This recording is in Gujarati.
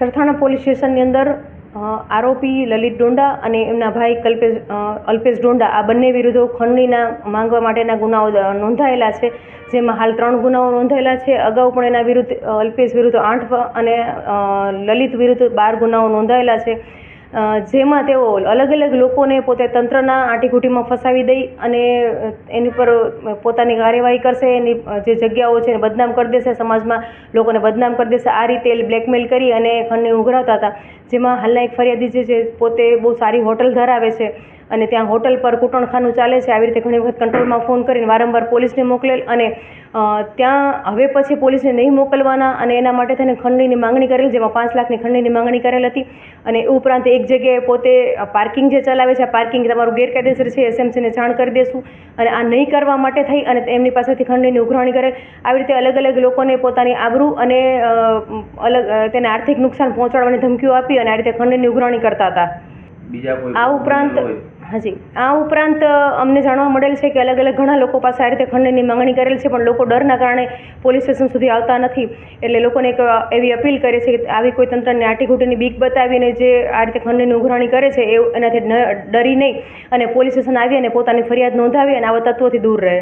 સરથાણા પોલીસ સ્ટેશનની અંદર આરોપી લલિત ડોંડા અને એમના ભાઈ કલ્પેશ અલ્પેશ ડોંડા, આ બંને વિરુદ્ધ ખંડણીના માંગવા માટેના ગુનાઓ નોંધાયેલા છે. જેમાં હાલ ત્રણ ગુનાઓ નોંધાયેલા છે. અગાઉ પણ એના વિરુદ્ધ અલ્પેશ વિરુદ્ધ આઠ અને લલિત વિરુદ્ધ બાર ગુનાઓ નોંધાયેલા છે. જેમાં તેઓ અલગ અલગ લોકોને પોતે તંત્રના આંટીઘૂંટીમાં ફસાવી દઈ અને એની પર પોતાની કાર્યવાહી કરશે. એની જે જગ્યાઓ છે એને બદનામ કરી દેશે. સમાજમાં લોકોને બદનામ કરી દેશે. આ રીતે બ્લેકમેલ કરી અને ખંડણી ઉઘરાવતા હતા. જેમાં હાલના એક ફરિયાદી જે છે પોતે બહુ સારી હોટલ ધરાવે છે. અને ત્યાં હોટલ પર કૂટણખાનું ચાલે છે. આવી રીતે ઘણી વખત કંટ્રોલમાં ફોન કરીને વારંવાર પોલીસને મોકલેલ અને ત્યાં હવે પછી પોલીસને નહીં મોકલવાના અને એના માટે થઈને ખંડણીની માંગણી કરેલ જેમાં પાંચ લાખની ખંડણીની માંગણી કરેલ હતી. અને એ ઉપરાંત એક જગ્યાએ પોતે પાર્કિંગ જે ચલાવે છે આ પાર્કિંગ તમારું ગેરકાયદેસર છે એસએમસીને જાણ કરી દેશું. અને આ નહીં કરવા માટે થઈ અને એમની પાસેથી ખંડણીની ઉઘરાણી કરેલ. આવી રીતે અલગ અલગ લોકોને પોતાની આબરૂ અને અલગ તેને આર્થિક નુકસાન પહોંચાડવાની ધમકીઓ આપી અને આ રીતે ખંડણીની ઉઘરાણી કરતા હતા. આ ઉપરાંત? હાજી. આ ઉપરાંત અમને જાણવા મળેલ છે કે અલગ અલગ ઘણા લોકો પાસે આ રીતે ખંડણીની માંગણી કરેલ છે, પણ લોકો ડરના કારણે પોલીસ સ્ટેશન સુધી આવતા નથી. એટલે લોકોને એક એવી અપીલ કરે છે કે આવી કોઈ તંત્રને આટીઘૂટીની બીક બતાવીને જે આ રીતે ખંડની ઉઘરાણી કરે છે, એ એનાથી ડરી નહીં અને પોલીસ સ્ટેશન આવી અને પોતાની ફરિયાદ નોંધાવી અને આવા તત્વોથી દૂર રહે.